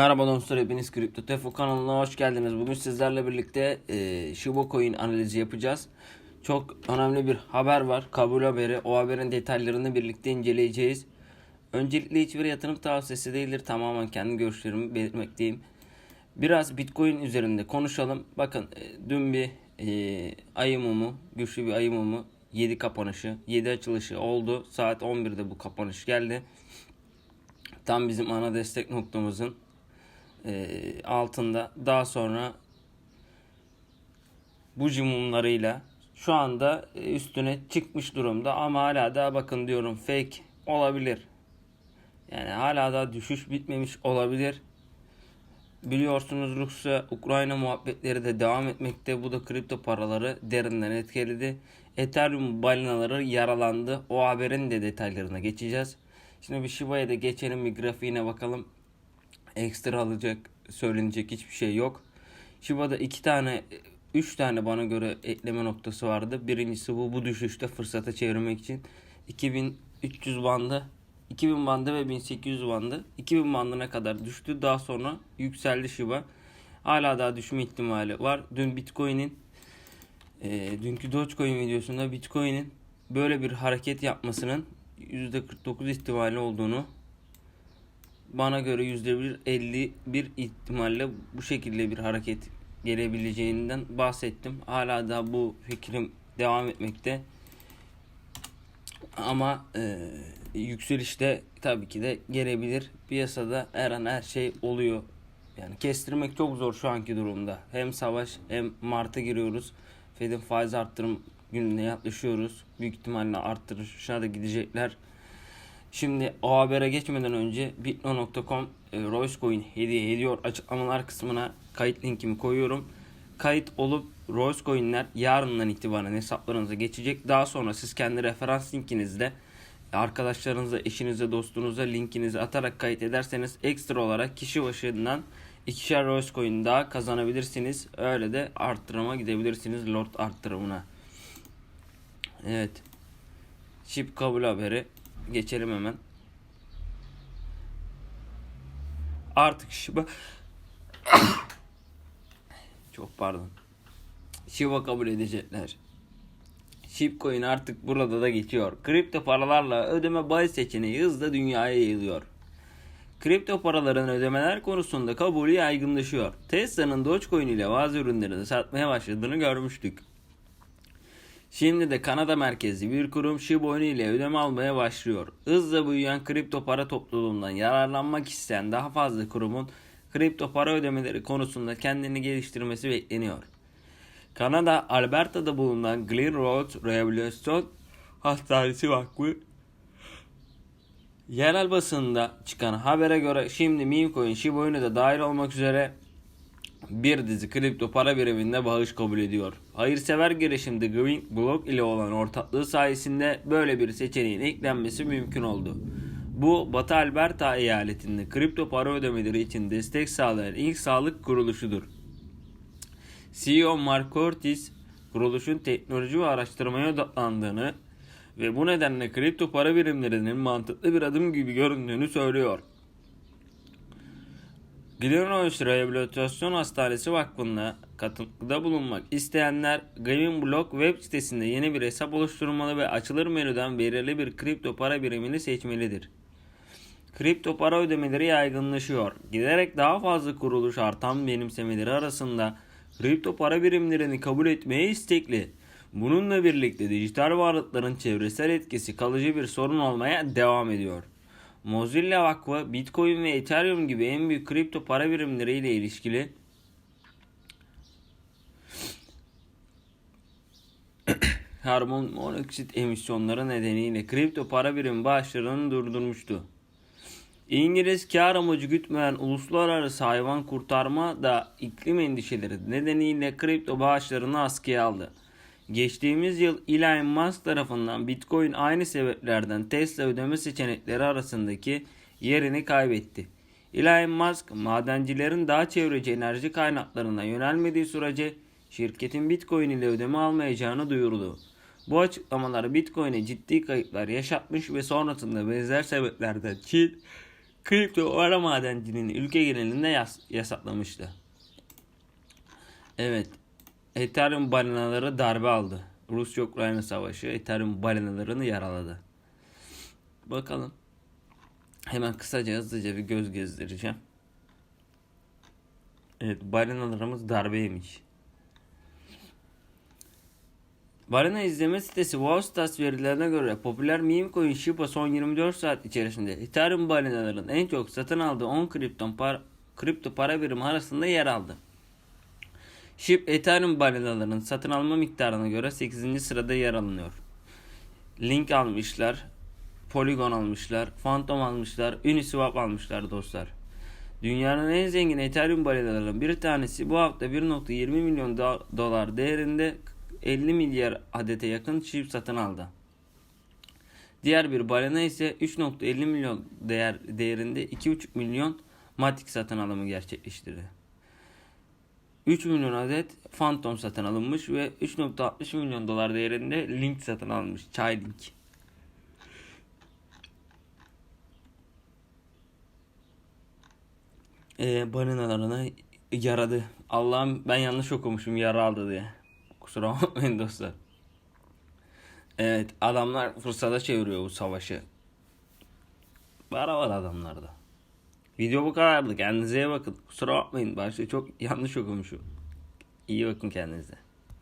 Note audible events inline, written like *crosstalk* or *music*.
Merhaba dostlar hepiniz Kripto Tefo kanalına hoş geldiniz. Bugün sizlerle birlikte e, Shiba Coin analizi yapacağız. Çok önemli bir haber var. Kabul haberi. O haberin detaylarını birlikte inceleyeceğiz. Öncelikle hiçbir yatırım tavsiyesi değildir. Tamamen kendi görüşlerimi belirtmekteyim. Biraz Bitcoin üzerinde konuşalım. Bakın e, dün bir e, ayı mumu, güçlü bir ayı mumu 7 kapanışı, 7 açılışı oldu. Saat 11'de bu kapanış geldi. Tam bizim ana destek noktamızın e, altında. Daha sonra buji mumlarıyla şu anda e, üstüne çıkmış durumda ama hala daha bakın diyorum fake olabilir. Yani hala daha düşüş bitmemiş olabilir. Biliyorsunuz Rusya Ukrayna muhabbetleri de devam etmekte. Bu da kripto paraları derinden etkiledi. Ethereum balinaları yaralandı. O haberin de detaylarına geçeceğiz. Şimdi bir Shiba'ya da geçelim bir grafiğine bakalım. Ekstra alacak söylenecek hiçbir şey yok. Shiba'da iki tane üç tane bana göre ekleme noktası vardı. Birincisi bu bu düşüşte fırsata çevirmek için 2300 bandı 2000 bandı ve 1800 bandı 2000 bandına kadar düştü. Daha sonra yükseldi Shiba. Hala daha düşme ihtimali var. Dün Bitcoin'in e, dünkü Dogecoin videosunda Bitcoin'in böyle bir hareket yapmasının %49 ihtimali olduğunu bana göre %51 ihtimalle bu şekilde bir hareket gelebileceğinden bahsettim. Hala da bu fikrim devam etmekte. Ama e, yükselişte tabii ki de gelebilir. Piyasada her an her şey oluyor. Yani kestirmek çok zor şu anki durumda. Hem savaş hem Mart'a giriyoruz. Fed'in faiz arttırım gününe yaklaşıyoruz. Büyük ihtimalle arttırışa da gidecekler. Şimdi o habere geçmeden önce bitno.com e, Royce Coin hediye ediyor. Açıklamalar kısmına kayıt linkimi koyuyorum. Kayıt olup Royce Coin'ler yarından itibaren hesaplarınıza geçecek. Daha sonra siz kendi referans linkinizle arkadaşlarınıza, eşinize, dostunuza linkinizi atarak kayıt ederseniz ekstra olarak kişi başından ikişer Royce Coin daha kazanabilirsiniz. Öyle de arttırıma gidebilirsiniz Lord arttırımına. Evet. Chip kabul haberi. Geçelim hemen. Artık Shiba *coughs* çok pardon. Shiba kabul edecekler. Shipcoin artık burada da geçiyor. Kripto paralarla ödeme bahis seçeneği hızla dünyaya yayılıyor. Kripto paraların ödemeler konusunda kabulü yaygınlaşıyor. Tesla'nın Dogecoin ile bazı ürünlerini satmaya başladığını görmüştük. Şimdi de Kanada merkezli bir kurum Shiboni ile ödeme almaya başlıyor. Hızla büyüyen kripto para topluluğundan yararlanmak isteyen daha fazla kurumun kripto para ödemeleri konusunda kendini geliştirmesi bekleniyor. Kanada Alberta'da bulunan Glen Road Rehabilitasyon Hastanesi Vakfı yerel basında çıkan habere göre şimdi Memecoin Shiba Inu da dahil olmak üzere bir dizi kripto para biriminde bağış kabul ediyor. Hayırsever girişimde Green Block ile olan ortaklığı sayesinde böyle bir seçeneğin eklenmesi mümkün oldu. Bu Batı Alberta eyaletinde kripto para ödemeleri için destek sağlayan ilk sağlık kuruluşudur. CEO Mark Curtis, kuruluşun teknoloji ve araştırmaya odaklandığını ve bu nedenle kripto para birimlerinin mantıklı bir adım gibi göründüğünü söylüyor. Glenorchy Rehabilitasyon Hastanesi Vakfı'na katkıda bulunmak isteyenler Green Block web sitesinde yeni bir hesap oluşturmalı ve açılır menüden belirli bir kripto para birimini seçmelidir. Kripto para ödemeleri yaygınlaşıyor. Giderek daha fazla kuruluş artan benimsemeleri arasında kripto para birimlerini kabul etmeye istekli. Bununla birlikte dijital varlıkların çevresel etkisi kalıcı bir sorun olmaya devam ediyor. Mozilla Vakfı, Bitcoin ve Ethereum gibi en büyük kripto para birimleriyle ilişkili *coughs* karbon monoksit emisyonları nedeniyle kripto para birimi bağışlarını durdurmuştu. İngiliz kar amacı gütmeyen uluslararası hayvan kurtarma da iklim endişeleri nedeniyle kripto bağışlarını askıya aldı. Geçtiğimiz yıl Elon Musk tarafından Bitcoin aynı sebeplerden Tesla ödeme seçenekleri arasındaki yerini kaybetti. Elon Musk madencilerin daha çevreci enerji kaynaklarına yönelmediği sürece şirketin Bitcoin ile ödeme almayacağını duyurdu. Bu açıklamalar Bitcoin'e ciddi kayıplar yaşatmış ve sonrasında benzer sebeplerden Çin, kripto para madenciliğini ülke genelinde yas- yasaklamıştı. Evet. Ethereum balinaları darbe aldı. Rusya-Ukrayna savaşı Ethereum balinalarını yaraladı. Bakalım. Hemen kısaca hızlıca bir göz gezdireceğim. Evet balinalarımız darbe yemiş. Balina izleme sitesi Wallstats verilerine göre popüler meme coin Shiba son 24 saat içerisinde Ethereum balinaların en çok satın aldığı 10 kripto para, kripto para birimi arasında yer aldı. SHIB Ethereum balinalarının satın alma miktarına göre 8. sırada yer alınıyor. Link almışlar, Polygon almışlar, Phantom almışlar, Uniswap almışlar dostlar. Dünyanın en zengin Ethereum balinalarının bir tanesi bu hafta 1.20 milyon do- dolar değerinde 50 milyar adete yakın çip satın aldı. Diğer bir balina ise 3.50 milyon değer değerinde 2.5 milyon Matic satın alımı gerçekleştirdi. 3 milyon adet Phantom satın alınmış ve 3.60 milyon dolar değerinde Link satın almış. Chai Link. Ee, balinalarına yaradı. Allah'ım ben yanlış okumuşum yara aldı diye. Kusura bakmayın dostlar. Evet adamlar fırsata çeviriyor bu savaşı. Para var adamlarda. Video bu kadardı. Kendinize iyi bakın. Kusura bakmayın. Başta çok *laughs* yanlış okumuşum. İyi bakın kendinize.